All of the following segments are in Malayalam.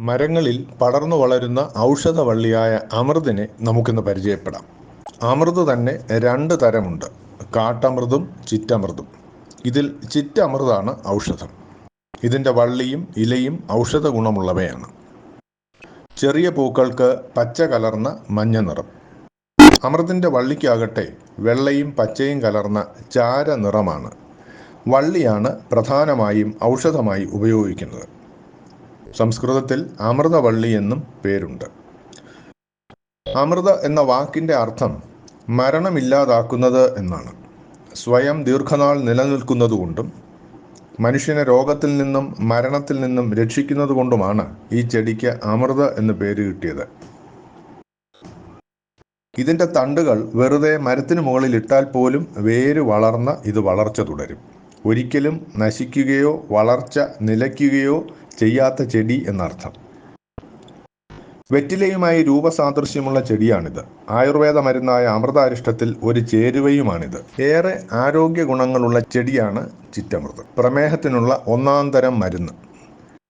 മരങ്ങളിൽ പടർന്നു വളരുന്ന ഔഷധവള്ളിയായ അമൃതിനെ നമുക്കിന്ന് പരിചയപ്പെടാം. അമൃത് തന്നെ രണ്ട് തരമുണ്ട് കാട്ടമൃതും ചിറ്റമൃതും. ഇതിൽ ചിറ്റമൃതാണ് ഔഷധം. ഇതിന്റെ വള്ളിയും ഇലയും ഔഷധ ഗുണമുള്ളവയാണ്. ചെറിയ പൂക്കൾക്ക് പച്ച കലർന്ന മഞ്ഞ നിറം. അമൃതിന്റെ വള്ളിക്കാകട്ടെ വെള്ളയും പച്ചയും കലർന്ന ചാര നിറമാണ്. വള്ളിയാണ് പ്രധാനമായും ഔഷധമായി ഉപയോഗിക്കുന്നത്. സംസ്കൃതത്തിൽ അമൃതവള്ളി എന്നും പേരുണ്ട്. അമൃത എന്ന വാക്കിന്റെ അർത്ഥം മരണമില്ലാതാക്കുന്നത് എന്നാണ്. സ്വയം ദീർഘനാൾ നിലനിൽക്കുന്നതുകൊണ്ടും മനുഷ്യനെ രോഗത്തിൽ നിന്നും മരണത്തിൽ നിന്നും രക്ഷിക്കുന്നത് കൊണ്ടുമാണ് ഈ ചെടിക്ക് അമൃത എന്ന് പേര് കിട്ടിയത്. ഇതിന്റെ തണ്ടുകൾ വെറുതെ മരത്തിന് മുകളിൽ ഇട്ടാൽ പോലും വേര് വളർന്ന് ഇത് വളർച്ച തുടരും. ഒരിക്കലും നശിക്കുകയോ വളർച്ച നിലയ്ക്കുകയോ ചെയ്യാത്ത ചെടി എന്നർത്ഥം. വെറ്റിലയുമായി രൂപസാദൃശ്യമുള്ള ചെടിയാണിത്. ആയുർവേദ മരുന്നായ അമൃതാരിഷ്ടത്തിൽ ഒരു ചേരുവയുമാണിത്. ഏറെ ആരോഗ്യ ഗുണങ്ങളുള്ള ചെടിയാണ് ചിറ്റമൃത്. പ്രമേഹത്തിനുള്ള ഒന്നാം തരം മരുന്ന്.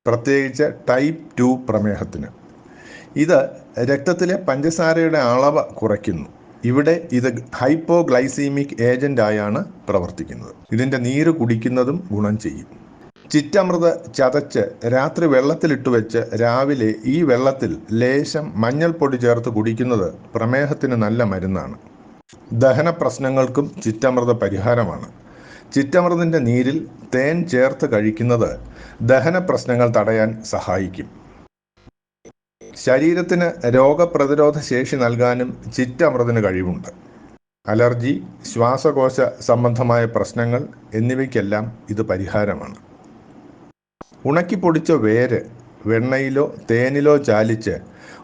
പ്രത്യേകിച്ച് ടൈപ്പ് ടു പ്രമേഹത്തിന്. ഇത് രക്തത്തിലെ പഞ്ചസാരയുടെ അളവ് കുറയ്ക്കുന്നു. ഇവിടെ ഇത് ഹൈപ്പോഗ്ലൈസീമിക് ഏജന്റായാണ് പ്രവർത്തിക്കുന്നത്. ഇതിന്റെ നീര് കുടിക്കുന്നതും ഗുണം ചെയ്യും. ചിറ്റമൃത് ചതച്ച് രാത്രി വെള്ളത്തിലിട്ട് വെച്ച് രാവിലെ ഈ വെള്ളത്തിൽ ലേശം മഞ്ഞൾപ്പൊടി ചേർത്ത് കുടിക്കുന്നത് പ്രമേഹത്തിന് നല്ല മരുന്നാണ്. ദഹന പ്രശ്നങ്ങൾക്കും ചിറ്റമൃത പരിഹാരമാണ്. ചിറ്റമൃതിന്റെ നീരിൽ തേൻ ചേർത്ത് കഴിക്കുന്നത് ദഹന പ്രശ്നങ്ങൾ തടയാൻ സഹായിക്കും. ശരീരത്തിന് രോഗപ്രതിരോധ ശേഷി നൽകാനും ചിറ്റമൃതിന് കഴിവുണ്ട്. അലർജി ശ്വാസകോശ സംബന്ധമായ പ്രശ്നങ്ങൾ എന്നിവയ്ക്കെല്ലാം ഇത് പരിഹാരമാണ്. ഉണക്കിപ്പൊടിച്ച വേര് വെണ്ണയിലോ തേനിലോ ചാലിച്ച്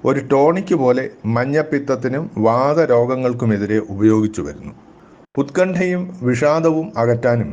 ഒരു ടോണിക്ക് പോലെ മഞ്ഞപ്പിത്തത്തിനും വാതരോഗങ്ങൾക്കുമെതിരെ ഉപയോഗിച്ചു വരുന്നു. ഉത്കണ്ഠയും വിഷാദവും അകറ്റാനും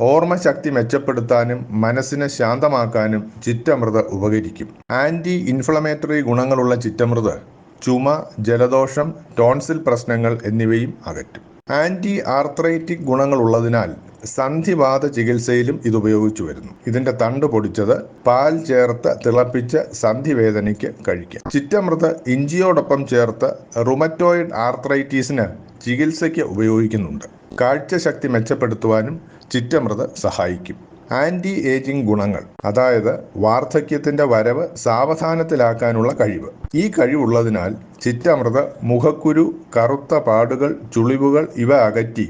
ഓർമ്മശക്തി മെച്ചപ്പെടുത്താനും മനസ്സിനെ ശാന്തമാക്കാനും ചിറ്റമൃത് ഉപകരിക്കും. ആന്റി ഇൻഫ്ലമേറ്ററി ഗുണങ്ങളുള്ള ചിറ്റമൃത് ചുമ ജലദോഷം ടോൺസിൽ പ്രശ്നങ്ങൾ എന്നിവയും അകറ്റും. ആന്റി ആർത്രൈറ്റിക് ഗുണങ്ങളുള്ളതിനാൽ സന്ധിവാത ചികിത്സയിലും ഇത് ഉപയോഗിച്ചു വരുന്നു. ഇതിന്റെ തണ്ട് പൊടിച്ചത് പാൽ ചേർത്ത് തിളപ്പിച്ച് സന്ധിവേദനയ്ക്ക് കഴിക്കാം. ചിറ്റമൃത് ഇഞ്ചിയോടൊപ്പം ചേർത്ത് റുമറ്റോയിഡ് ആർത്രൈറ്റീസിന് ചികിത്സയ്ക്ക് ഉപയോഗിക്കുന്നുണ്ട്. കാഴ്ചശക്തി മെച്ചപ്പെടുത്തുവാനും ചിറ്റമൃത് സഹായിക്കും. ആന്റി ഏജിംഗ് ഗുണങ്ങൾ അതായത് വാർദ്ധക്യത്തിന്റെ വരവ് സാവധാനത്തിലാക്കാനുള്ള കഴിവ്. ഈ കഴിവുള്ളതിനാൽ ചിറ്റമൃത് മുഖക്കുരു കറുത്ത പാടുകൾ ചുളിവുകൾ ഇവ അകറ്റി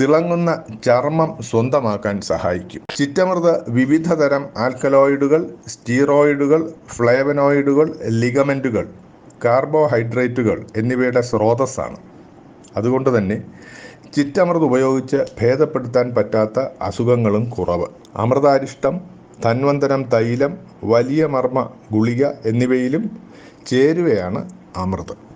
തിളങ്ങുന്ന ചർമ്മം സ്വന്തമാക്കാൻ സഹായിക്കും. ചിറ്റമൃത് വിവിധ തരം ആൽക്കലോയിഡുകൾ സ്റ്റീറോയിഡുകൾ ഫ്ലേവനോയിഡുകൾ ലിഗമെന്റുകൾ കാർബോഹൈഡ്രേറ്റുകൾ എന്നിവയുടെ സ്രോതസ്സാണ്. അതുകൊണ്ട് തന്നെ ചിറ്റമൃത് ഉപയോഗിച്ച് ഭേദപ്പെടുത്താൻ പറ്റാത്ത അസുഖങ്ങളും കുറവ്. അമൃതാരിഷ്ടം തന്വന്തരം തൈലം വലിയ മർമ്മ ഗുളിക എന്നിവയിലും ചേരുവയാണ് അമൃത്.